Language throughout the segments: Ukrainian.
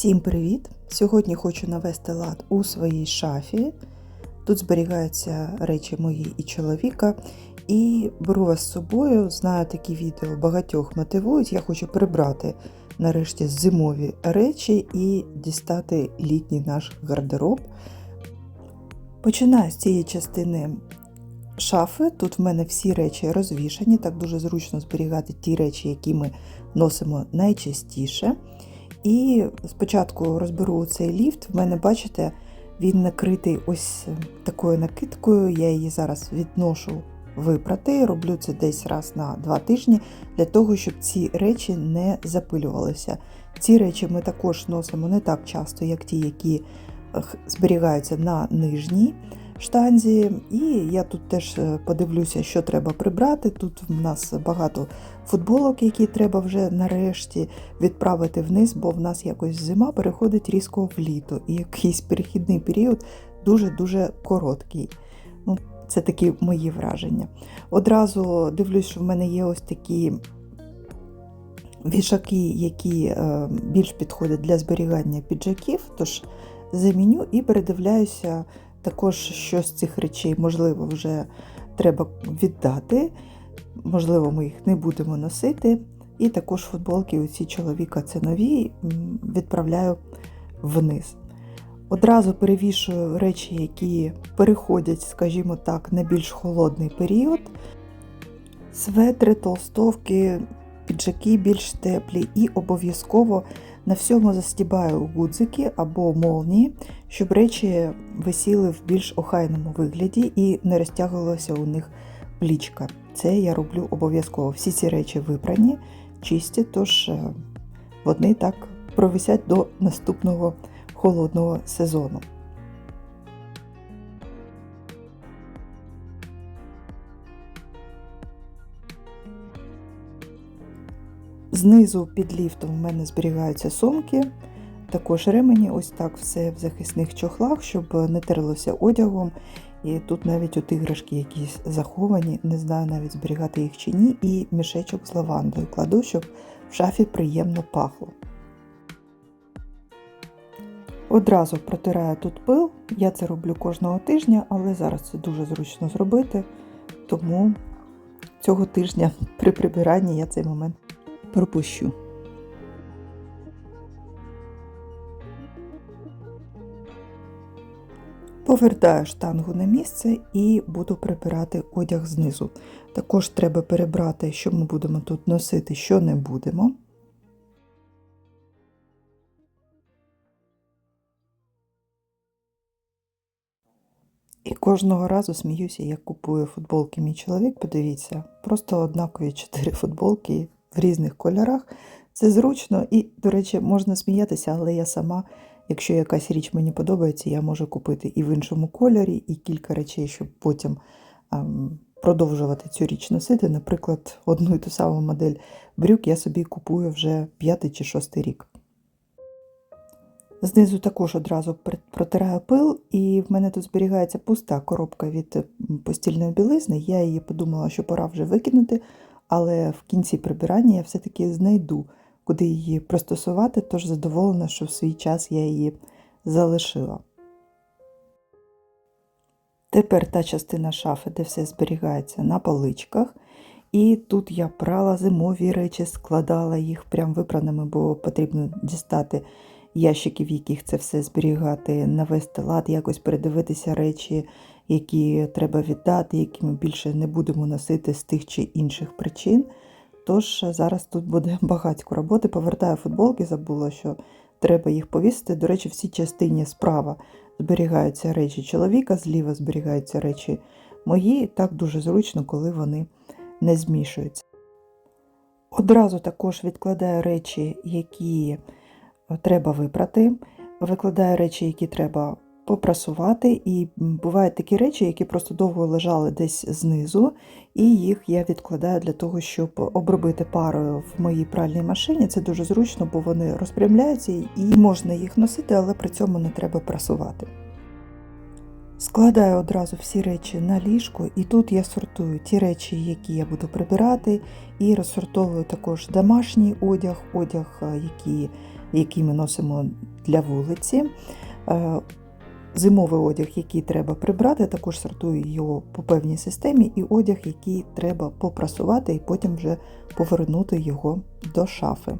Всім привіт! Сьогодні хочу навести лад у своїй шафі. Тут зберігаються речі мої і чоловіка. І беру вас з собою. Знаю, такі відео багатьох мотивують. Я хочу прибрати нарешті зимові речі і дістати літній наш гардероб. Починаю з цієї частини шафи. Тут в мене всі речі розвішані, так дуже зручно зберігати ті речі, які ми носимо найчастіше. І спочатку розберу цей ліфт. В мене, бачите, він накритий ось такою накидкою. Я її зараз відношу випрати. Роблю це десь раз на два тижні для того, щоб ці речі не запилювалися. Ці речі ми також носимо не так часто, як ті, які зберігаються на нижній штанзі. І я тут теж е, подивлюся, що треба прибрати. Тут в нас багато футболок, які треба вже нарешті відправити вниз, бо в нас якось зима переходить різко в літо. І якийсь перехідний період дуже-дуже короткий. Ну, Це такі мої враження. Одразу дивлюсь, що в мене є ось такі. Вішаки, які е, більш підходять для зберігання піджаків, тож заміню і передивляюся також, що з цих речей, можливо, вже треба віддати. Можливо, ми їх не будемо носити. І також футболки у ці чоловіка це нові, відправляю вниз. Одразу перевішую речі, які переходять, скажімо так, на більш холодний період. Светри, толстовки, піджаки більш теплі, і обов'язково на всьому застібаю гудзики або молнії, щоб речі висіли в більш охайному вигляді і не розтягувалася у них плічка. Це я роблю обов'язково. Всі ці речі випрані, чисті, тож е, вони так провисять до наступного холодного сезону. Знизу під ліфтом в мене зберігаються сумки, також ремені, ось так все в захисних чохлах, щоб не терлося одягом. І тут навіть от іграшки якісь заховані, не знаю навіть зберігати їх чи ні, і мішечок з лавандою кладу, щоб в шафі приємно пахло. Одразу протираю тут пил, я це роблю кожного тижня, але зараз це дуже зручно зробити, тому цього тижня при прибиранні я цей момент пропущу. Повертаю штангу на місце і буду прибирати одяг знизу. Також треба перебрати, що ми будемо тут носити, що не будемо. І кожного разу сміюся, як купую футболки мій чоловік. Подивіться, просто однакові чотири футболки в різних кольорах. Це зручно і, до речі, можна сміятися, але я сама, якщо якась річ мені подобається, я можу купити і в іншому кольорі, і кілька речей, щоб потім ем, продовжувати цю річ носити. Наприклад, одну і ту саму модель брюк я собі купую вже п'ятий чи шостий рік. Знизу також одразу протираю пил, і в мене тут зберігається пуста коробка від постільної білизни. Я її подумала, що пора вже викинути, але в кінці прибирання я все-таки знайду, куди її пристосувати, тож задоволена, що в свій час я її залишила. Тепер та частина шафи, де все зберігається на поличках. І тут я прала зимові речі, складала їх прям випраними, бо потрібно дістати ящики, в яких це все зберігати, навести лад, якось передивитися речі, які треба віддати, які ми більше не будемо носити з тих чи інших причин. Тож зараз тут буде багатько роботи. Повертаю футболки, забула, що треба їх повісити. До речі, в цій частині справа зберігаються речі чоловіка, зліва зберігаються речі мої. Так дуже зручно, коли вони не змішуються. Одразу також відкладаю речі, які треба випрати, викладаю речі, які треба попрасувати, і бувають такі речі, які просто довго лежали десь знизу, і їх я відкладаю для того, щоб обробити парою в моїй пральній машині. Це дуже зручно, бо вони розпрямляються і можна їх носити, але при цьому не треба прасувати. Складаю одразу всі речі на ліжко, і тут я сортую ті речі, які я буду прибирати, і розсортовую також домашній одяг, одяг, який який ми носимо для вулиці. Зимовий одяг, який треба прибрати, також сортую його по певній системі, і одяг, який треба попрасувати і потім вже повернути його до шафи.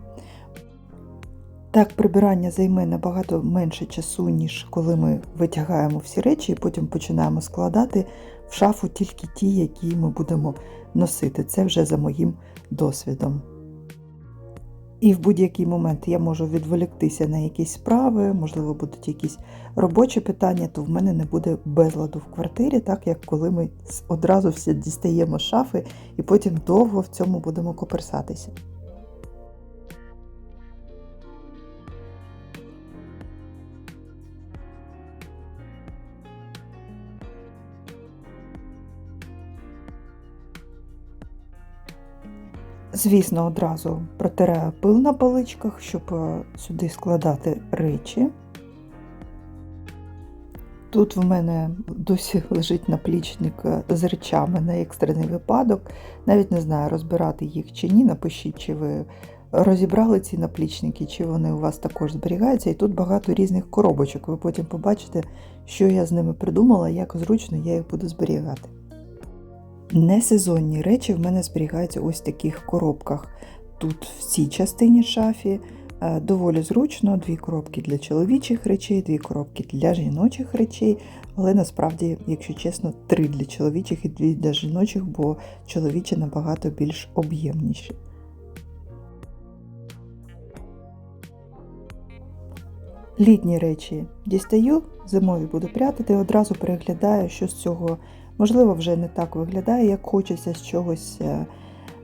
Так, прибирання займе набагато менше часу, ніж коли ми витягаємо всі речі і потім починаємо складати в шафу тільки ті, які ми будемо носити. Це вже за моїм досвідом. І в будь-який момент я можу відволіктися на якісь справи, можливо, будуть якісь робочі питання, то в мене не буде безладу в квартирі, так як коли ми одразу всі дістаємо шафи і потім довго в цьому будемо коперсатися. Звісно, одразу протираю пил на поличках, щоб е, сюди складати речі. Тут в мене досі лежить наплічник е, з речами на екстрений випадок. Навіть не знаю, розбирати їх чи ні. Напишіть, чи ви розібрали ці наплічники, чи вони у вас також зберігаються. І тут багато різних коробочок. Ви потім побачите, що я з ними придумала, як зручно я їх буду зберігати. Несезонні речі в мене зберігаються ось в таких коробках. Тут в цій частині шафі е, доволі зручно, дві коробки для чоловічих речей, дві коробки для жіночих речей, але насправді, якщо чесно, три для чоловічих і дві для жіночих, бо чоловічі набагато більш об'ємніші. Літні речі дістаю, зимові буду прятати, одразу переглядаю, що з цього Можливо, вже не так виглядає, як хочеться з чогось, е,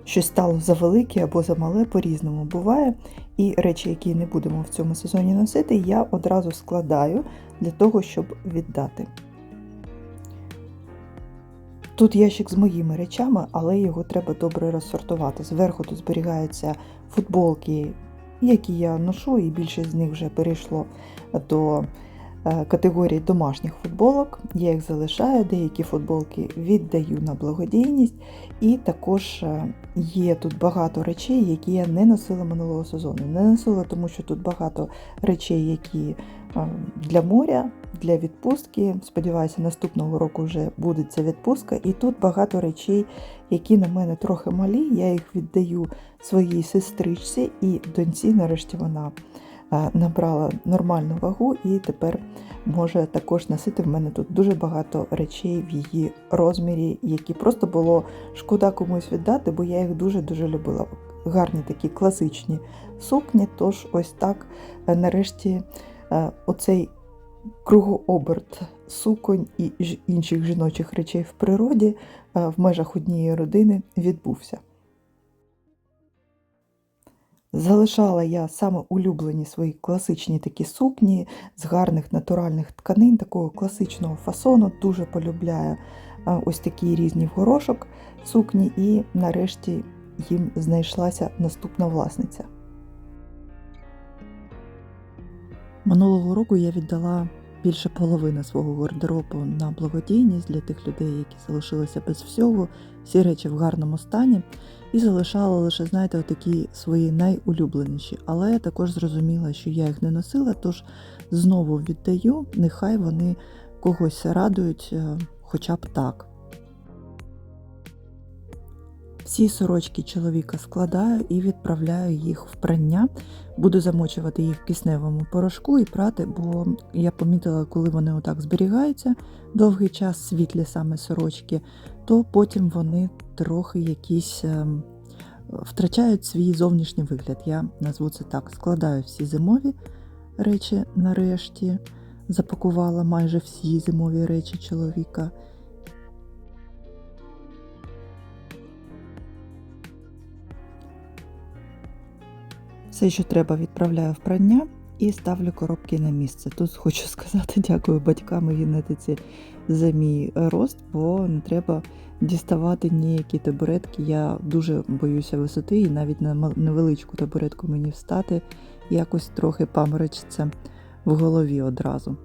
щось стало завелике або замале, по-різному буває. І речі, які не будемо в цьому сезоні носити, я одразу складаю для того, щоб віддати. Тут ящик з моїми речами, але його треба добре розсортувати. Зверху тут зберігаються футболки, які я ношу, і більшість з них вже перейшло до Е, категорії домашніх футболок. Я їх залишаю, деякі футболки віддаю на благодійність, і також е, є тут багато речей, які я не носила минулого сезону. Не носила, тому що тут багато речей, які е, для моря, для відпустки. Сподіваюся, наступного року вже буде ця відпустка. І тут багато речей, які на мене трохи малі. Я їх віддаю своїй сестричці і доньці, нарешті вона. Е, набрала нормальну вагу і тепер може також носити. В мене тут дуже багато речей в її розмірі, які просто було шкода комусь віддати, бо я їх дуже-дуже любила. Гарні такі класичні сукні. Тож ось так е, нарешті е, оцей кругооберт суконь і інших жіночих речей в природі в межах однієї родини відбувся. Залишала я саме улюблені свої класичні такі сукні з гарних натуральних тканин, такого класичного фасону. Дуже полюбляю ось такі різні в горошок сукні, і нарешті їм знайшлася наступна власниця. Минулого року я віддала більше половини свого гардеробу на благодійність для тих людей, які залишилися без всього, всі речі в гарному стані, і залишала лише, знаєте, такі свої найулюбленіші. Але я також зрозуміла, що я їх не носила, тож знову віддаю, нехай вони когось радують, е, хоча б так. Всі сорочки чоловіка складаю і відправляю їх в прання. Буду замочувати їх в кисневому порошку і прати, бо я помітила, коли вони отак зберігаються довгий час, світлі саме сорочки, то потім вони трохи якісь ем, втрачають свій зовнішній вигляд. Я назву це так: складаю всі зимові речі нарешті, запакувала майже всі зимові речі чоловіка. Все, що треба, відправляю в прання і ставлю коробки на місце. Тут хочу сказати дякую батькам і генетиці за мій рост, бо не треба діставати ніякі табуретки. Я дуже боюся висоти, і навіть на невеличку табуретку мені встати якось трохи паморочиться в голові одразу.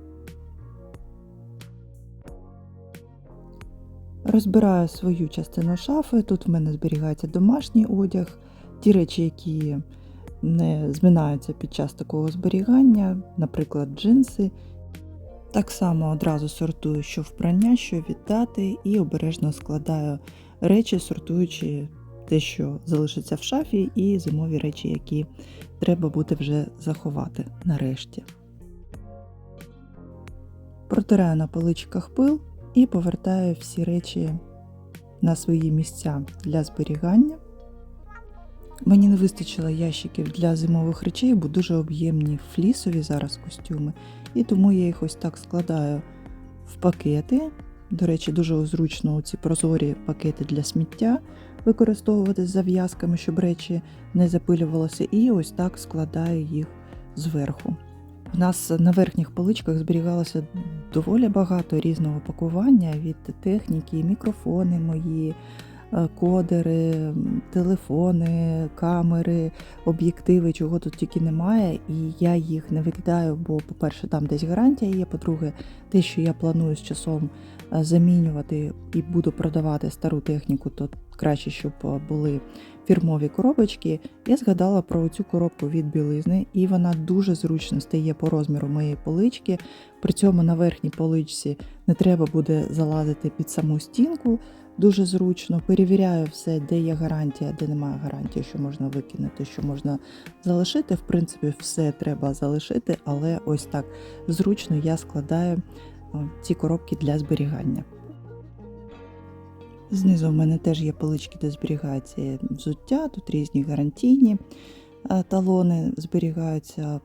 Розбираю свою частину шафи. Тут в мене зберігається домашній одяг, ті речі, які не зминаються під час такого зберігання, наприклад, джинси. Так само одразу сортую, що впрання, що віддати, і обережно складаю речі, сортуючи те, що залишиться в шафі, і зимові речі, які треба буде вже заховати нарешті. Протираю на поличках пил і повертаю всі речі на свої місця для зберігання. Мені не вистачило ящиків для зимових речей, бо дуже об'ємні флісові зараз костюми, і тому я їх ось так складаю в пакети. До речі, дуже зручно ці прозорі пакети для сміття використовувати з зав'язками, щоб речі не запилювалися, і ось так складаю їх зверху. У нас на верхніх поличках зберігалося доволі багато різного пакування від техніки, мікрофони мої, кодери, телефони, камери, об'єктиви, чого тут тільки немає. І я їх не викидаю, бо, по-перше, там десь гарантія є. По-друге, те, що я планую з часом е, замінювати і буду продавати стару техніку, то краще, щоб е, були фірмові коробочки. Я згадала про цю коробку від білизни, і вона дуже зручно стає по розміру моєї полички. При цьому на верхній поличці не треба буде залазити під саму стінку. Дуже зручно перевіряю все, де є гарантія, де немає гарантії, що можна викинути, що можна залишити. В принципі, все треба залишити, але ось так зручно я складаю ці коробки для зберігання. Знизу в мене теж є полички, де зберігається взуття, тут різні гарантійні е, талони зберігаються,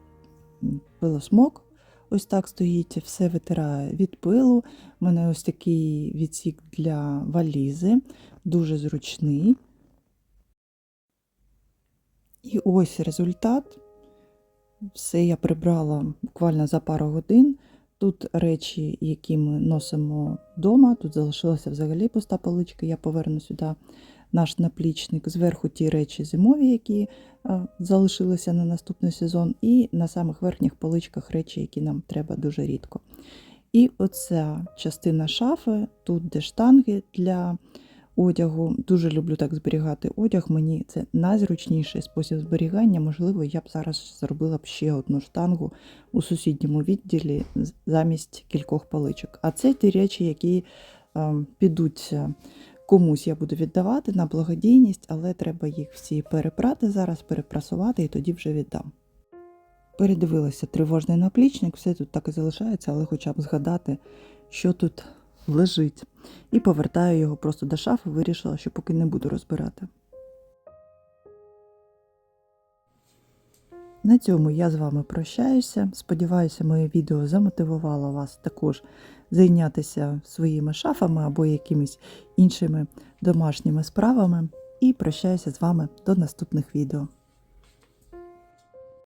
пилосмок. Ось так стоїть, все витирає від пилу. У мене ось такий відсік для валізи, дуже зручний. І ось результат. Все я прибрала буквально за пару годин. Тут речі, які ми носимо вдома, тут залишилася взагалі пуста поличка. Я поверну сюди наш наплічник. Зверху ті речі зимові, які е, залишилися на наступний сезон, і на самих верхніх поличках речі, які нам треба дуже рідко. І оця частина шафи, тут де штанги для одягу. Дуже люблю так зберігати одяг. Мені це найзручніший спосіб зберігання. Можливо, я б зараз зробила б ще одну штангу у сусідньому відділі замість кількох паличок. А це ті речі, які е, підуть комусь я буду віддавати на благодійність, але треба їх всі перепрати зараз, перепрасувати і тоді вже віддам. Передивилася тривожний наплічник, все тут так і залишається, але хоча б згадати, що тут лежить. І повертаю його просто до шафи, вирішила, що поки не буду розбирати. На цьому я з вами прощаюся. Сподіваюся, моє відео замотивувало вас також зайнятися своїми шафами або якимись іншими домашніми справами. І прощаюся з вами до наступних відео.